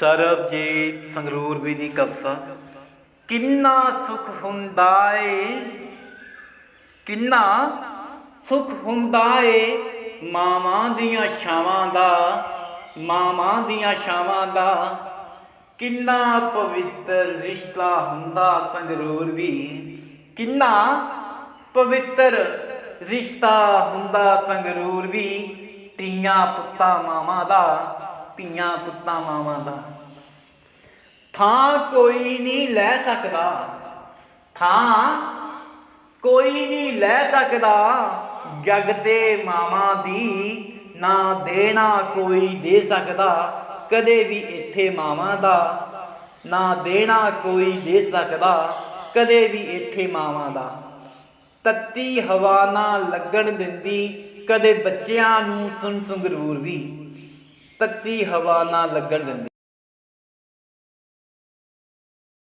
ਸਰਬਜੀਤ ਸੰਗਰੂਰ ਵੀ ਦੀ ਕਵਿਤਾ, ਕਿੰਨਾ ਸੁਖ ਹੁੰਦਾ ਏ ਕਿੰਨਾ ਸੁਖ ਹੁੰਦਾ ਏ ਮਾਵਾਂ ਦੀਆਂ ਛਾਵਾਂ ਦਾ, ਮਾਵਾਂ ਦੀਆਂ ਛਾਵਾਂ ਦਾ, ਕਿੰਨਾ ਪਵਿੱਤਰ ਰਿਸ਼ਤਾ ਹੁੰਦਾ ਸੰਗਰੂਰ ਵੀ, ਕਿੰਨਾ ਪਵਿੱਤਰ ਰਿਸ਼ਤਾ ਹੁੰਦਾ ਸੰਗਰੂਰ ਵੀ ਧੀਆਂ ਪੁੱਤਾਂ ਮਾਵਾਂ ਦਾ ਧੀਆਂ ਪੁੱਤਾਂ ਮਾਵਾਂ ਦਾ। ਥਾਂ ਕੋਈ ਨਹੀਂ ਲੈ ਸਕਦਾ। ਥਾਂ ਕੋਈ ਨਹੀਂ ਲੈ ਸਕਦਾ। ਜਗ ਤੇ ਮਾਵਾਂ ਦੀ ਨਾ ਦੇਣਾ ਕੋਈ ਦੇ ਸਕਦਾ। ਕਦੇ ਵੀ ਇੱਥੇ ਮਾਵਾਂ ਦਾ ਨਾ ਦੇਣਾ ਕੋਈ ਦੇ ਸਕਦਾ। ਕਦੇ ਵੀ ਇੱਥੇ ਮਾਵਾਂ ਦਾ। ਤੱਤੀ ਹਵਾ ਨਾ ਲੱਗਣ ਦਿੰਦੀ। ਕਦੇ ਬੱਚਿਆਂ ਨੂੰ ਸੁਣ ਸੰਗਰੂਰ ਵੀ। ਤੱਤੀ ਹਵਾ ਨਾ ਲੱਗਣ ਦਿੰਦੀ।